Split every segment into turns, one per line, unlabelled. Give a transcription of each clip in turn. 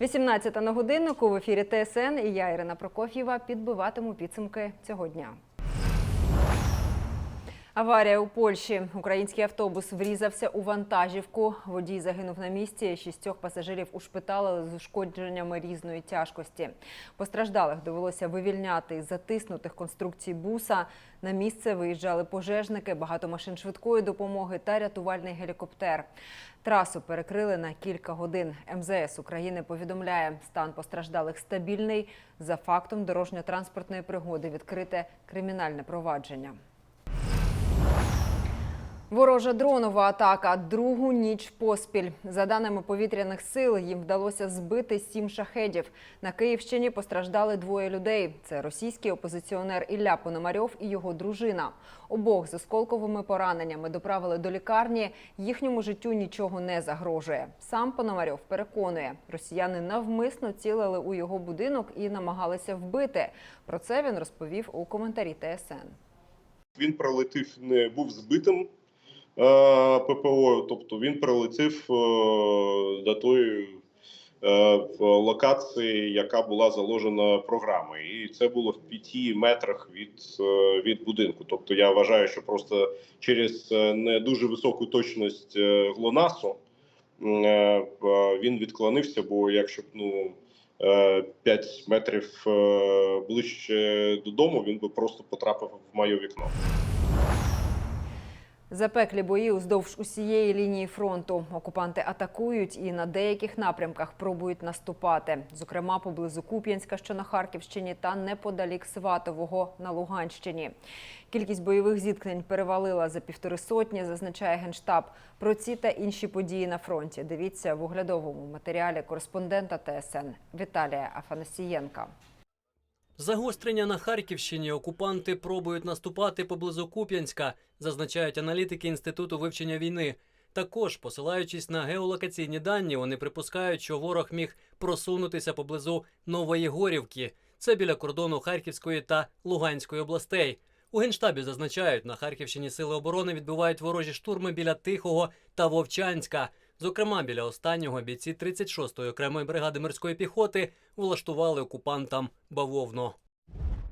18 на годиннику в ефірі ТСН і я, Ірина Прокоф'єва, підбиватиму підсумки цього дня. Аварія у Польщі. Український автобус врізався у вантажівку. Водій загинув на місці. Шістьох пасажирів ушпиталили з ушкодженнями різної тяжкості. Постраждалих довелося вивільняти із затиснутих конструкцій буса. На місце виїжджали пожежники, багато машин швидкої допомоги та рятувальний гелікоптер. Трасу перекрили на кілька годин. МЗС України повідомляє, стан постраждалих стабільний. За фактом дорожньо-транспортної пригоди відкрите кримінальне провадження. Ворожа дронова атака другу ніч поспіль. За даними повітряних сил, їм вдалося збити сім шахедів. На Київщині постраждали двоє людей. Це російський опозиціонер Ілля Пономарьов і його дружина. Обох з осколковими пораненнями доправили до лікарні. Їхньому життю нічого не загрожує. Сам Пономарьов переконує, росіяни навмисно цілили у його будинок і намагалися вбити. Про це він розповів у коментарі ТСН.
Він пролетів, не був збитим ППО, тобто він пролетів е, до тої е, локації, яка була заложена програмою. І це було в п'яти метрах від, е, від будинку. Тобто я вважаю, що просто через е, не дуже високу точність е, ГЛОНАСу е, він відклонився, бо якщо б ну. 5 метрів е, ближче додому, він би просто потрапив в моє вікно.
Запеклі бої уздовж усієї лінії фронту. Окупанти атакують і на деяких напрямках пробують наступати. Зокрема, поблизу Куп'янська, що на Харківщині, та неподалік Сватового на Луганщині. Кількість бойових зіткнень перевалила за півтори сотні, зазначає генштаб. Про ці та інші події на фронті. Дивіться в оглядовому матеріалі кореспондента ТСН Віталія Афанасієнка.
Загострення на Харківщині окупанти пробують наступати поблизу Куп'янська, зазначають аналітики Інституту вивчення війни. Також, посилаючись на геолокаційні дані, вони припускають, що ворог міг просунутися поблизу Нової Горівки. Це біля кордону Харківської та Луганської областей. У генштабі зазначають, на Харківщині сили оборони відбивають ворожі штурми біля Тихого та Вовчанська. Зокрема, біля останнього бійці 36-ї окремої бригади морської піхоти влаштували окупантам бавовно.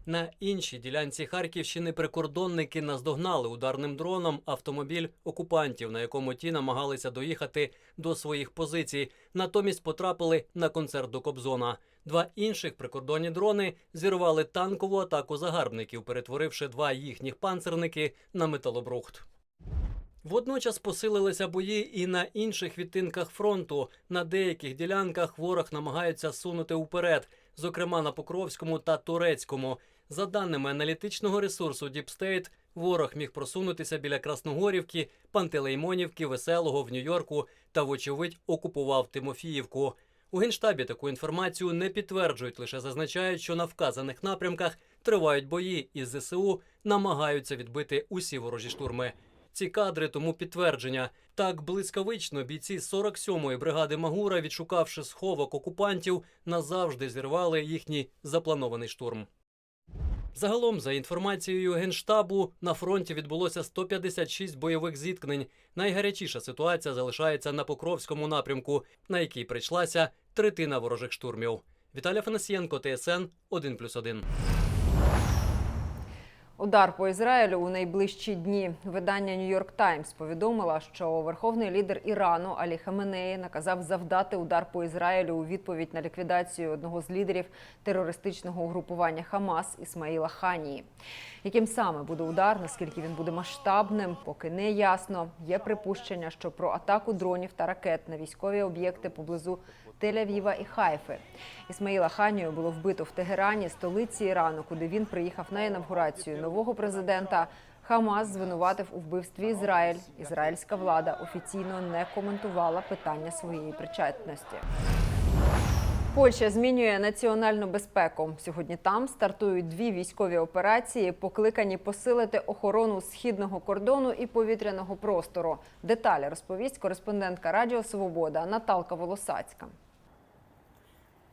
На іншій ділянці Харківщини прикордонники наздогнали ударним дроном автомобіль окупантів, на якому ті намагалися доїхати до своїх позицій. Натомість потрапили на концерт до Кобзона. Два інших прикордонні дрони зірвали танкову атаку загарбників, перетворивши два їхніх панцерники на металобрухт. Водночас посилилися бої і на інших відтинках фронту. На деяких ділянках ворог намагається сунути уперед, зокрема на Покровському та Турецькому. За даними аналітичного ресурсу State, ворог міг просунутися біля Красногорівки, Пантелеймонівки, Веселого в Нью-Йорку та, вочевидь, окупував Тимофіївку. У генштабі таку інформацію не підтверджують, лише зазначають, що на вказаних напрямках тривають бої, і ЗСУ намагаються відбити усі ворожі штурми. Ці кадри тому підтвердження. Так блискавично бійці 47-ї бригади Магура, відшукавши сховок окупантів, назавжди зірвали їхній запланований штурм. Загалом, за інформацією генштабу, на фронті відбулося 156 бойових зіткнень. Найгарячіша ситуація залишається на Покровському напрямку, на який прийшлася третина ворожих штурмів. Віталій Фанасієнко, ТСН 1+,1.
Удар по Ізраїлю у найближчі дні. Видання Нью-Йорк Таймс повідомила, що верховний лідер Ірану Алі Хаменеї наказав завдати удар по Ізраїлю у відповідь на ліквідацію одного з лідерів терористичного угрупування Хамас Ісмаїла Ханії. Яким саме буде удар, наскільки він буде масштабним, поки не ясно. Є припущення, що про атаку дронів та ракет на військові об'єкти поблизу Тель-Авіва і Хайфи. Ісмаїла Ханію було вбито в Тегерані, столиці Ірану, куди він приїхав на інавгурацію нового президента. Хамас звинуватив у вбивстві Ізраїль. Ізраїльська влада офіційно не коментувала питання своєї причетності. Польща змінює національну безпеку. Сьогодні там стартують дві військові операції, покликані посилити охорону східного кордону і повітряного простору. Деталі розповість кореспондентка Радіо Свобода Наталка Волосацька.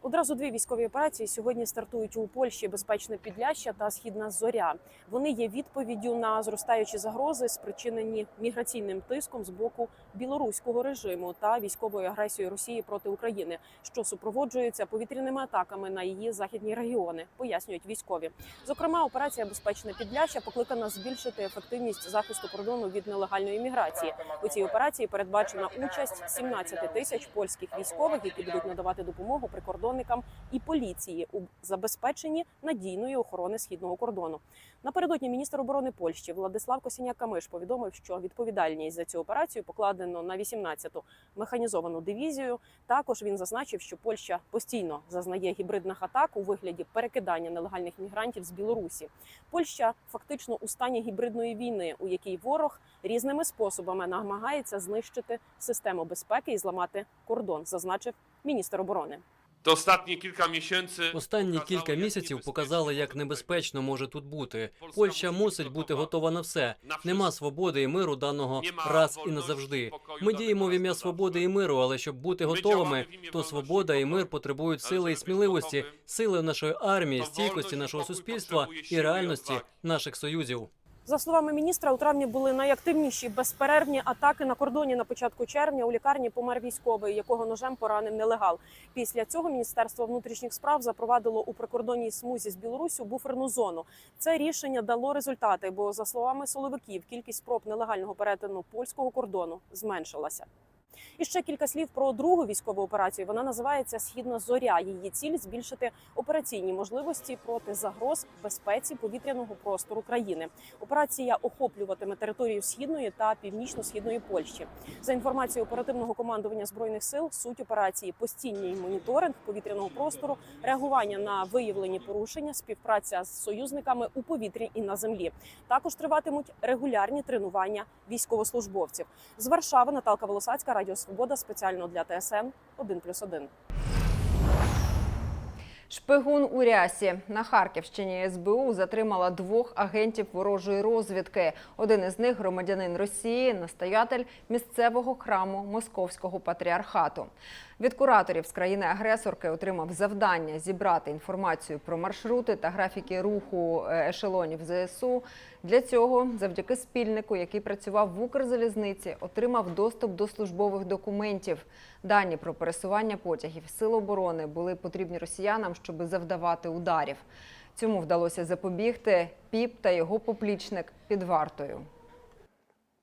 Одразу дві військові операції сьогодні стартують у Польщі безпечне Підляща та Східна Зоря. Вони є відповіддю на зростаючі загрози, спричинені міграційним тиском з боку білоруського режиму та військовою агресією Росії проти України, що супроводжується повітряними атаками на її західні регіони, пояснюють військові. Зокрема, операція Безпечне Підляща покликана збільшити ефективність захисту кордону від нелегальної міграції. У цій операції передбачена участь 17 тисяч польських військових, які будуть надавати допомогу прикордонникам і поліції у забезпеченні надійної охорони східного кордону. Напередодні міністр оборони Польщі Владислав Косіняк-Камиш повідомив, що відповідальність за цю операцію покладено на 18-ту механізовану дивізію. Також він зазначив, що Польща постійно зазнає гібридних атак у вигляді перекидання нелегальних мігрантів з Білорусі. Польща фактично у стані гібридної війни, у якій ворог різними способами намагається знищити систему безпеки і зламати кордон, зазначив міністр оборони.
To ostatnie kilka miesięcy.
Останні кілька місяців показали, як небезпечно може тут бути. Польща мусить бути готова на все. Нема свободи і миру даного раз і назавжди. Ми діємо в ім'я свободи і миру, але щоб бути готовими, то свобода і мир потребують сили і сміливості, сили нашої армії, стійкості нашого суспільства і реальності наших союзів.
За словами міністра, у травні були найактивніші безперервні атаки на кордоні на початку червня. У лікарні помер військовий, якого ножем поранив нелегал. Після цього міністерство внутрішніх справ запровадило у прикордонній смузі з Білоруссю буферну зону. Це рішення дало результати, бо за словами соловиків, кількість проб нелегального перетину польського кордону зменшилася. І ще кілька слів про другу військову операцію. Вона називається Східна зоря. Її ціль збільшити операційні можливості проти загроз безпеці повітряного простору країни. Операція охоплюватиме територію східної та північно-східної Польщі. За інформацією оперативного командування збройних сил, суть операції постійний моніторинг повітряного простору, реагування на виявлені порушення, співпраця з союзниками у повітрі і на землі. Також триватимуть регулярні тренування військовослужбовців. З Варшави Наталка Волосацька, Радіо Свобода, спеціально для ТСН 1+,1.
Шпигун у рясі на Харківщині СБУ затримала двох агентів ворожої розвідки. Один із них громадянин Росії, настоятель місцевого храму Московського патріархату. Від кураторів з країни-агресорки отримав завдання зібрати інформацію про маршрути та графіки руху е, ешелонів ЗСУ. Для цього, завдяки спільнику, який працював в Укрзалізниці, отримав доступ до службових документів. Дані про пересування потягів Сил оборони були потрібні росіянам, щоб завдавати ударів. Цьому вдалося запобігти. Піп та його поплічник під вартою.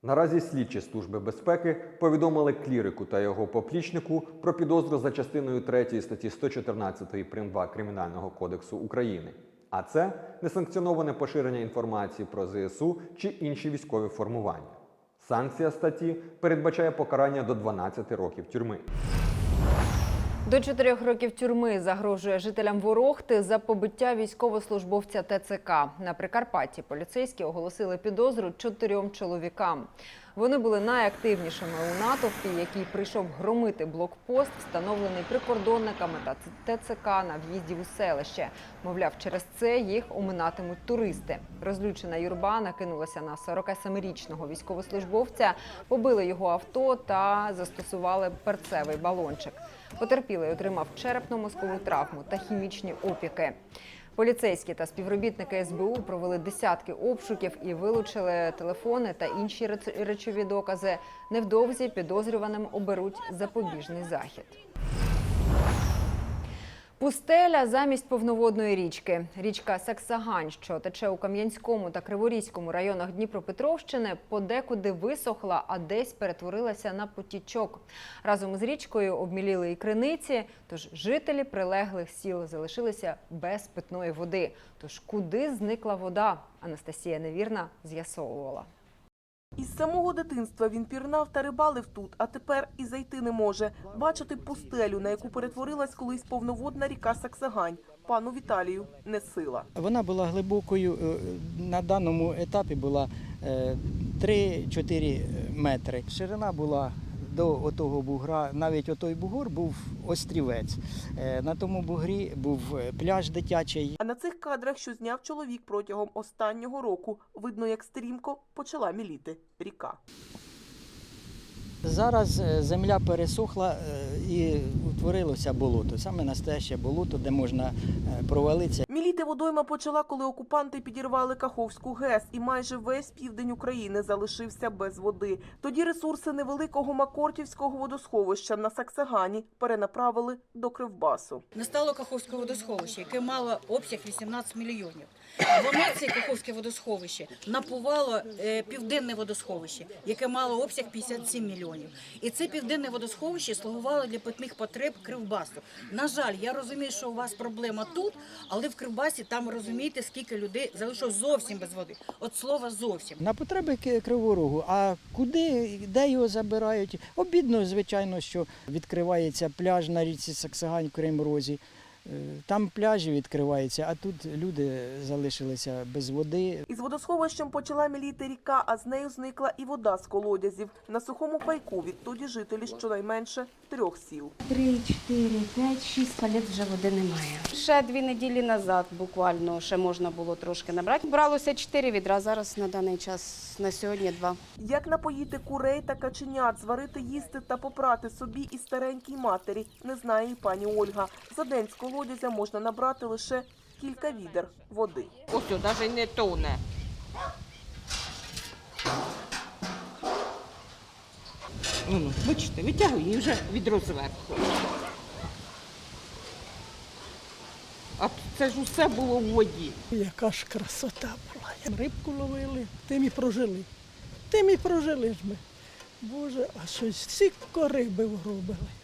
Наразі слідчі служби безпеки повідомили клірику та його поплічнику про підозру за частиною 3 статті 114 прим. 2 Кримінального кодексу України. А це несанкціоноване поширення інформації про ЗСУ чи інші військові формування. Санкція статті передбачає покарання до 12 років тюрми.
До чотирьох років тюрми загрожує жителям Ворохти за побиття військовослужбовця ТЦК. На Прикарпатті поліцейські оголосили підозру чотирьом чоловікам. Вони були найактивнішими у натовпі, який прийшов громити блокпост, встановлений прикордонниками та ТЦК на в'їзді у селище. Мовляв, через це їх оминатимуть туристи. Розлючена юрба накинулася на 47-річного військовослужбовця, побили його авто та застосували перцевий балончик. Потерпілий отримав черепно-мозкову травму та хімічні опіки. Поліцейські та співробітники СБУ провели десятки обшуків і вилучили телефони та інші речові докази. Невдовзі підозрюваним оберуть запобіжний захід. Пустеля замість повноводної річки. Річка Саксагань, що тече у Кам'янському та Криворізькому районах Дніпропетровщини, подекуди висохла, а десь перетворилася на потічок. Разом з річкою обміліли і криниці, тож жителі прилеглих сіл залишилися без питної води. Тож куди зникла вода? Анастасія Невірна з'ясовувала.
Із самого дитинства він пірнав та рибалив тут, а тепер і зайти не може. Бачити пустелю, на яку перетворилась колись повноводна ріка Саксагань. Пану Віталію не сила.
Вона була глибокою, е, на даному етапі була е, 3-4 метри. Ширина була до отого бугра, навіть отой бугор був острівець. Е, На тому бугрі був е, пляж дитячий.
А на цих кадрах, що зняв чоловік протягом останнього року, видно, як стрімко почала міліти ріка.
Зараз е, земля пересохла е, і утворилося болото. Саме настояще болото, де можна е, провалитися.
Міліти водойма почала, коли окупанти підірвали Каховську ГЕС, і майже весь південь України залишився без води. Тоді ресурси невеликого Макортівського водосховища на Саксагані перенаправили до Кривбасу.
Настало Каховське водосховище, яке мало обсяг 18 мільйонів. Воно це Каховське водосховище напувало південне водосховище, яке мало обсяг 57 мільйонів. І це південне водосховище слугувало для питних потреб Кривбасу. На жаль, я розумію, що у вас проблема тут, але в Кривбасі там розумієте, скільки людей залишилось зовсім без води. От слова зовсім.
На потреби Ки- Кривого Рогу. А куди, де його забирають? Обідно, звичайно, що відкривається пляж на річці Саксагань в Кримрозі. Е, Там пляжі відкриваються, а тут люди залишилися без води.
Із водосховищем почала міліти ріка, а з нею зникла і вода з колодязів. На сухому пайку відтоді жителі щонайменше трьох сіл.
Три, чотири, п'ять, шість палет вже води немає.
Ще дві неділі назад буквально ще можна було трошки набрати. Бралося чотири відра, зараз на даний час на сьогодні два.
Як напоїти курей та каченят, зварити їсти та попрати собі і старенькій матері, не знає і пані Ольга. За день з колодязя можна набрати лише кілька відер води.
Ось навіть не тоне. Ну, бачите, витягує і вже відро зверху. А це ж усе було в воді.
Яка ж красота була. Рибку ловили, тим і прожили. Тим і прожили ж ми. Боже, а щось сіко риби вробили.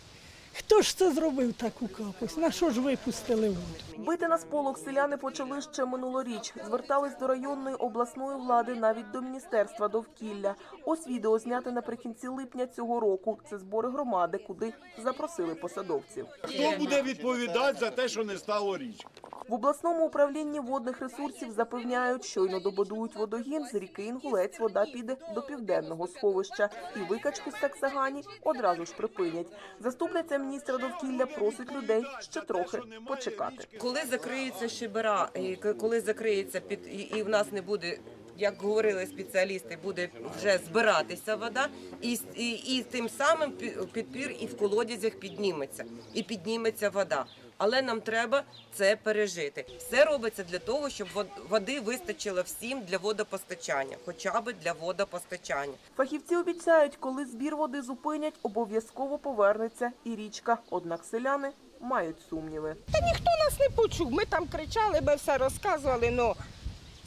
Хто ж це зробив таку капусь? На що ж випустили воду?
Бити на сполох селяни почали ще минулоріч. Звертались до районної обласної влади, навіть до міністерства довкілля. Ось відео зняте наприкінці липня цього року. Це збори громади, куди запросили посадовців.
Хто буде відповідати за те, що не стало річки?
В обласному управлінні водних ресурсів запевняють, щойно добудують водогін з ріки Інгулець, вода піде до південного сховища, і викачку з Саксагані одразу ж припинять. Заступниця міністра довкілля просить людей ще трохи почекати.
Коли закриються шибера, і коли закриється під і, в нас не буде. Як говорили спеціалісти, буде вже збиратися вода, і, і, і тим самим пі- підпір і в колодязях підніметься, і підніметься вода. Але нам треба це пережити. Все робиться для того, щоб вод- води вистачило всім для водопостачання, хоча б для водопостачання.
Фахівці обіцяють, коли збір води зупинять, обов'язково повернеться і річка. Однак селяни мають сумніви.
Та ніхто нас не почув. Ми там кричали, ми все розказували, але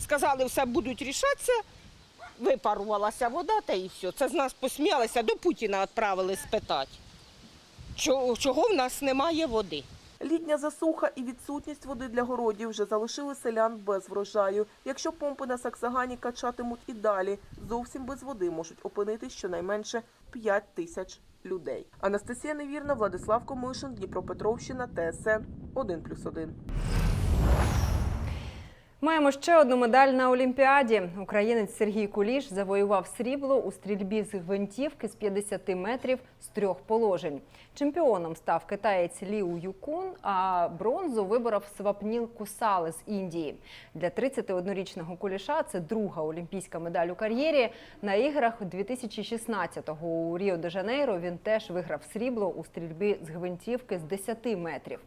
сказали, все будуть рішатися. Випарувалася вода та і все. Це з нас посміялися, до Путіна відправили спитати, чого, чого в нас немає води.
Літня засуха і відсутність води для городів вже залишили селян без врожаю. Якщо помпи на Саксагані качатимуть і далі, зовсім без води можуть опинитись щонайменше 5 тисяч людей. Анастасія Невірна, Владислав Комишин, Дніпропетровщина, ТСН 1+,1.
Маємо ще одну медаль на Олімпіаді. Українець Сергій Куліш завоював срібло у стрільбі з гвинтівки з 50 метрів з трьох положень. Чемпіоном став китаєць Ліу Юкун, а бронзу виборов Свапніл Кусали з Індії. Для 31-річного Куліша це друга олімпійська медаль у кар'єрі. На іграх 2016-го у Ріо-де-Жанейро він теж виграв срібло у стрільбі з гвинтівки з 10 метрів.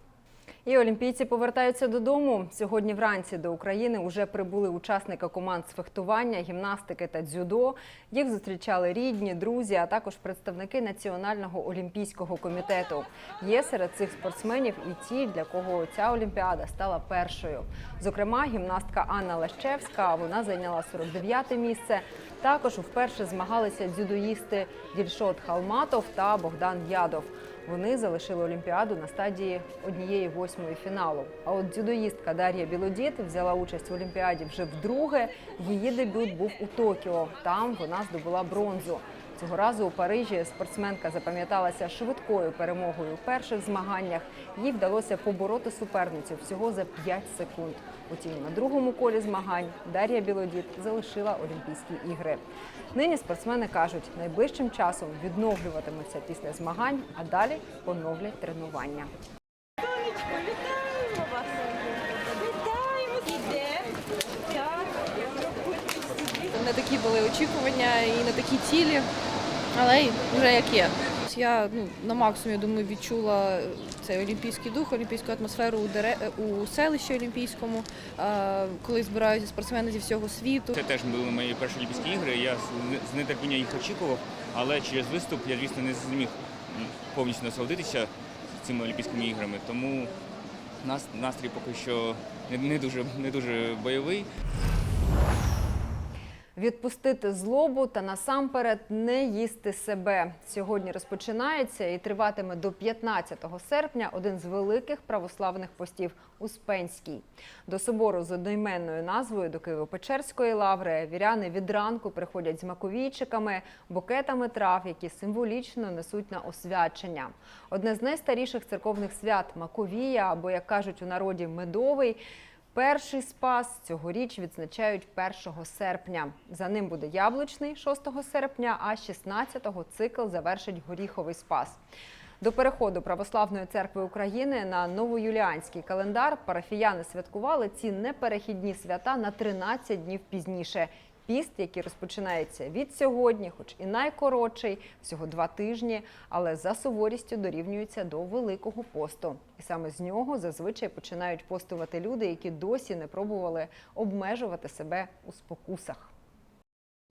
І олімпійці повертаються додому. Сьогодні вранці до України вже прибули учасники команд з фехтування, гімнастики та дзюдо. Їх зустрічали рідні, друзі, а також представники Національного олімпійського комітету. Є серед цих спортсменів і ті, для кого ця олімпіада стала першою. Зокрема, гімнастка Анна Лещевська. Вона зайняла 49-те місце. Також вперше змагалися дзюдоїсти Дільшот Халматов та Богдан Ядов. Вони залишили Олімпіаду на стадії однієї восьмої фіналу. А от дзюдоїстка Дар'я Білодіт взяла участь в Олімпіаді вже вдруге. Її дебют був у Токіо. Там вона здобула бронзу. Цього разу у Парижі спортсменка запам'яталася швидкою перемогою у перших змаганнях. Їй вдалося побороти суперницю всього за 5 секунд. Утім, на другому колі змагань Дар'я Білодіт залишила Олімпійські ігри. Нині спортсмени кажуть, найближчим часом відновлюватимуться після змагань, а далі поновлять тренування.
Не такі були очікування і на такій цілі.
Але вже як є. Я ну, на максимумі думаю, відчула цей олімпійський дух, олімпійську атмосферу у, дере... у селищі Олімпійському, коли збираються спортсмени зі всього світу.
Це теж були мої перші Олімпійські ігри. Я з- нетерпінням їх очікував, але через виступ я, звісно, не зміг повністю насолодитися цими Олімпійськими іграми. Тому настрій поки що не дуже не дуже бойовий.
Відпустити злобу та насамперед не їсти себе. Сьогодні розпочинається і триватиме до 15 серпня один з великих православних постів Успенський. До собору з одноіменною назвою до Києво-Печерської лаври віряни від ранку приходять з маковійчиками, букетами трав, які символічно несуть на освячення. Одне з найстаріших церковних свят Маковія, або як кажуть у народі медовий. Перший спас цьогоріч відзначають 1 серпня. За ним буде яблучний 6 серпня, а 16-го цикл завершить горіховий спас. До переходу Православної церкви України на новоюліанський календар парафіяни святкували ці неперехідні свята на 13 днів пізніше. Піст, який розпочинається від сьогодні, хоч і найкоротший, всього два тижні, але за суворістю дорівнюється до Великого посту. І саме з нього зазвичай починають постувати люди, які досі не пробували обмежувати себе у спокусах.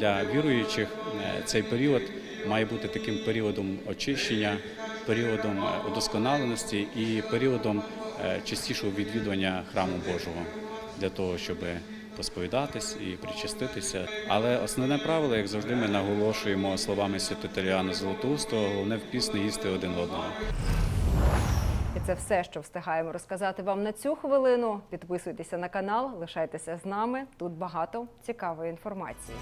Для віруючих е, цей період має бути таким періодом очищення, періодом е, удосконаленості і періодом е, частішого відвідування храму Божого для того, щоб посповідатись і причаститися. Але основне правило, як завжди, ми наголошуємо словами Святителіана Золотоустого, головне в піс не їсти один одного.
І це все, що встигаємо розказати вам на цю хвилину. Підписуйтеся на канал, лишайтеся з нами. Тут багато цікавої інформації.